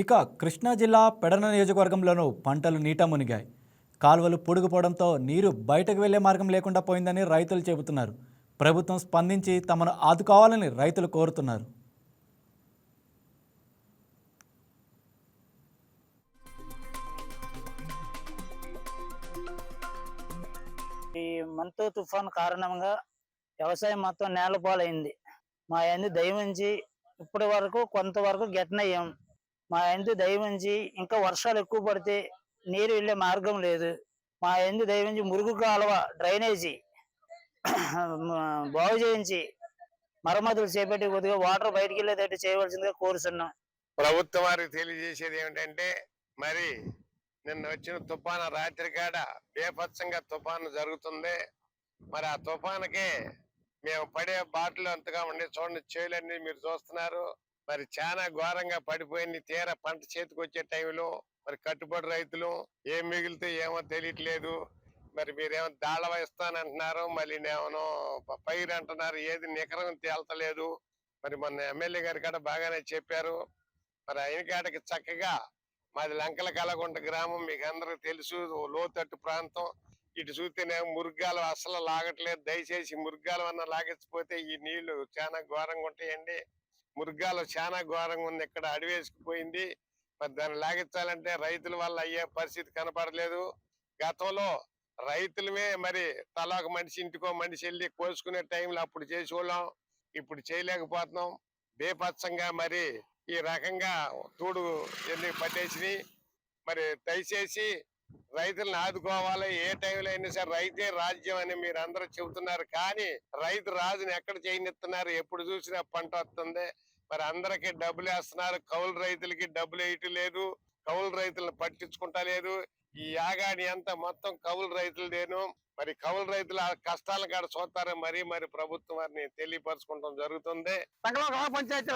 ఇక కృష్ణా జిల్లా పెడన నియోజకవర్గంలోనూ పంటలు నీట మునిగాయి. కాలువలు పొడుగుపోవడంతో నీరు బయటకు వెళ్ళే మార్గం లేకుండా పోయిందని రైతులు చెబుతున్నారు. ప్రభుత్వం స్పందించి తమను ఆదుకోవాలని రైతులు కోరుతున్నారు. ఈ మంతు తుఫాన్ కారణంగా వ్యవసాయం మొత్తం నేలపాలైంది. మా యందు దయవించి ఇప్పటి వరకు కొంతవరకు గెట్నయ్యాం. మా ఎందు దయవుంచి ఇంకా వర్షాలు ఎక్కువ పడితే నీరు వెళ్ళే మార్గం లేదు. మా ఎందు దయవుంచి మురుగు కాలువ డ్రైనేజీ బాగు చేయించి మరమ్మతులు చేపట్టి కొద్దిగా వాటర్ బయటికి వెళ్ళేటట్టు చేయవలసిందిగా కోరుతున్నాం ప్రభుత్వం వారికి తెలియజేసేది ఏమిటంటే మరి నిన్న వచ్చిన తుఫాను రాత్రి కాడ బేపత్సంగా తుఫాను జరుగుతుంది. మరి ఆ తుఫానుకే మేము పడే బాటలు అంతగా ఉండి చూడండి చేలన్నీ మీరు చూస్తున్నారు. మరి చాలా ఘోరంగా పడిపోయింది. తీర పంట చేతికి వచ్చే టైంలో మరి కట్టుబడి రైతులు ఏం మిగిలితే ఏమో తెలియట్లేదు. మరి మీరేమో దాళ ఇస్తానంటున్నారు మళ్ళీ నేమో పైరు అంటున్నారు. ఏది నికరం తేల్తలేదు మరి మొన్న ఎమ్మెల్యే గారి కాడ బాగానే చెప్పారు. మరి అయిన కాడకి చక్కగా మాది లంకల కలగుంట గ్రామం. మీకు అందరికి తెలుసు లోతట్టు ప్రాంతం. ఇటు చూస్తేనే మురుగాలు అసలు లాగట్లేదు. దయచేసి మురుగాలు అన్న లాగించకపోతే ఈ నీళ్ళు చాలా ఘోరంగా ఉంటాయండి. మురుగ్గాలు చాలా ఘోరంగా ఉంది. ఇక్కడ అడివేసుకుపోయింది మరి దాన్ని లాగించాలంటే రైతుల వల్ల అయ్యే పరిస్థితి కనపడలేదు. గతంలో రైతులమే మరి తలా ఒక మనిషి ఇంటికో మనిషి వెళ్ళి కోసుకునే టైంలో అప్పుడు చేసేవాళ్ళం. ఇప్పుడు చేయలేకపోతున్నాం. బేపత్సంగా మరి ఈ రకంగా తూడు ఎన్ని పట్టేసి మరి దయచేసి రైతులను ఆదుకోవాలి. ఏ టైంలో అయినా సరే రైతే రాజ్యం అని మీరు అందరూ చెబుతున్నారు. కానీ రైతు రాజుని ఎక్కడ చేయనిస్తున్నారు ఎప్పుడు చూసినా పంట వస్తుంది. మరి అందరికి డబ్బులు వేస్తున్నారు. కౌలు రైతులకి డబ్బులు వేయటం లేదు. కౌలు రైతులను పట్టించుకుంటా లేదు. ఈ యాగాడి అంతా మొత్తం కౌలు రైతులదేను. మరి కౌలు రైతుల కష్టాలను కాడ చూస్తారు మరి మరి ప్రభుత్వం వారిని తెలియపరచుకుంటాం జరుగుతుంది. పంచాయతీ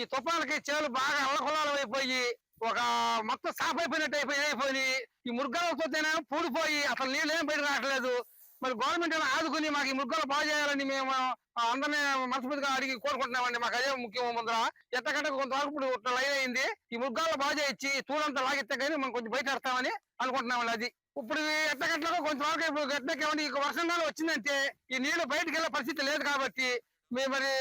ఈ తుఫాన్కి చేలు బాగా అల్లకొల్లాలం అయిపోయి ఒక మొత్తం సాఫ్ అయిపోయినట్టు అయిపోయి అయిపోయి ఈ మురుగాలతోనే పూడిపోయి అసలు నీళ్ళు ఏం బయట రావట్లేదు. మరి గవర్నమెంట్ ఏమైనా ఆదుకుని మాకు ఈ మురుగాలు బాగు చేయాలని మేము అందరినీ మనస్ఫూర్తిగా అడిగి కోరుకుంటున్నామండి. మాకు అదే ముఖ్యం ముందర. ఎంతకంటే కొంతవరకు ఇప్పుడు లైన్ అయింది. ఈ మురుగాలు బాగు చేయించి తూడంతా లాగిస్తే కానీ మనం కొంచెం బయట పెడతామని అనుకుంటున్నామండి అది. ఇప్పుడు ఎట్టగట్లకు కొంతవరకు ఇప్పుడు గట్టకేమండి ఇక వర్షం కాలం వచ్చిందంటే ఈ నీళ్ళు బయటకు వెళ్ళే పరిస్థితి లేదు కాబట్టి మేము మరి